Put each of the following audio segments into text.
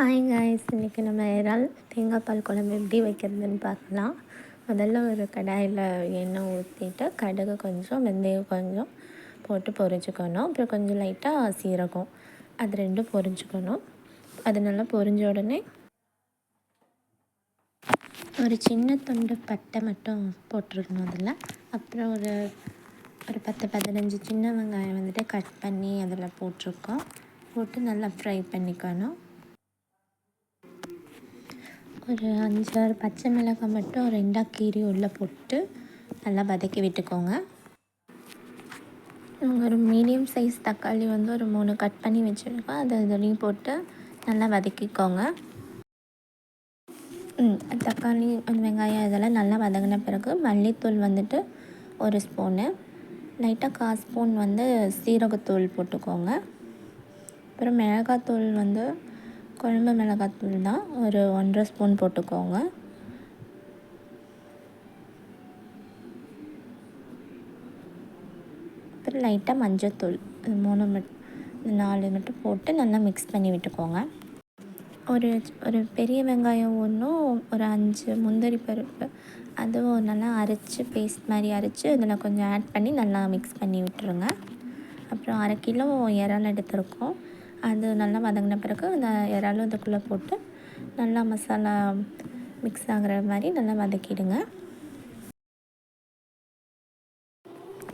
Hi guys இன்றைக்கி நம்ம இறால் தேங்காய் பால் குழம்பு எப்படி வைக்கிறதுன்னு பார்க்கலாம். முதல்ல ஒரு கடாயில் எண்ணெய் ஊற்றிட்டு கடுகு கொஞ்சம் வெந்தயம் கொஞ்சம் போட்டு பொரிஞ்சுக்கணும். அப்புறம் கொஞ்சம் லைட்டாக சீரகம் அது ரெண்டும் பொரிஞ்சுக்கணும். அது நல்லா பொரிஞ்ச உடனே ஒரு சின்ன துண்டு பட்டை மட்டும் போட்டிருக்கணும் அதில். அப்புறம் ஒரு ஒரு பத்து பதினஞ்சு சின்ன வெங்காயம் வந்துட்டு கட் பண்ணி அதில் போட்டிருக்கோம். போட்டு நல்லா ஃப்ரை பண்ணிக்கணும். ஒரு அஞ்சாறு பச்சை மிளகாய் மட்டும் ரெண்டாக கீரி உள்ளே போட்டு நல்லா வதக்கி விட்டுக்கோங்க. ஒரு மீடியம் சைஸ் தக்காளி வந்து ஒரு மூணு கட் பண்ணி வச்சுருக்கோம். அதை இதுலேயும் போட்டு நல்லா வதக்கிக்கோங்க. தக்காளி வெங்காயம் இதெல்லாம் நல்லா வதங்கின பிறகு மல்லித்தூள் வந்துட்டு ஒரு ஸ்பூனு. லைட்டாக கால் ஸ்பூன் வந்து சீரகத்தூள் போட்டுக்கோங்க. அப்புறம் மிளகாத்தூள் வந்து குழம்பு மிளகாத்தூள் தான். ஒரு ஒன்றரை ஸ்பூன் போட்டுக்கோங்க. அப்புறம் லைட்டாக மஞ்சத்தூள் இது மூணு மட் நாலு மட்டும் போட்டு நல்லா மிக்ஸ் பண்ணி விட்டுக்கோங்க. ஒரு ஒரு பெரிய வெங்காயம் ஒன்றும் ஒரு அஞ்சு முந்திரி பருப்பு அதுவும் நல்லா அரைச்சி பேஸ்ட் மாதிரி அரைச்சி இதில் கொஞ்சம் ஆட் பண்ணி நல்லா மிக்ஸ் பண்ணி விட்டுருங்க. அப்புறம் அரை கிலோ இறால் எடுத்துருக்கோம். அது நல்லா வதங்கின பிறகு அந்த இறாலும் இதுக்குள்ளே போட்டு நல்லா மசாலா மிக்ஸ் ஆகிற மாதிரி நல்லா வதக்கிடுங்க.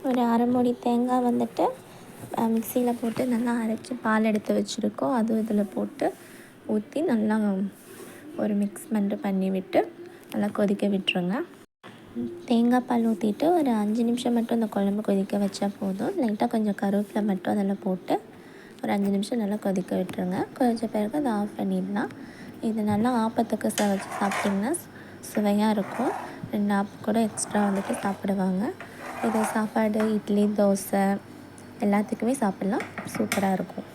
ஒரு அரை மூடி தேங்காய் வந்துட்டு மிக்சியில் போட்டு நல்லா அரைச்சி பால் எடுத்து வச்சுருக்கோம். அதுவும் இதில் போட்டு ஊற்றி நல்லா ஒரு மிக்ஸ் பண்ணிட்டு பண்ணி விட்டு நல்லா கொதிக்க விட்டுருங்க. தேங்காய் பால் ஊற்றிட்டு ஒரு அஞ்சு நிமிஷம் மட்டும் அந்த குழம்பு கொதிக்க வச்சா போதும். லைட்டாக கொஞ்சம் கருவேப்பிலை மட்டும் அதில் போட்டு ஒரு அஞ்சு நிமிஷம் நல்லா கொதிக்க விட்டுருங்க. கொதித்த பிறகு அதை ஆஃப் பண்ணிடலாம். இது நல்லா ஆப்பத்துக்கு ச வச்சு சாப்பிட்டிங்கன்னா சுவையாக இருக்கும். ரெண்டு ஆப் கூட எக்ஸ்ட்ரா வந்துட்டு சாப்பிடுவாங்க. இது சாப்பாடு இட்லி தோசை எல்லாத்துக்குமே சாப்பிட்லாம். சூப்பராக இருக்கும்.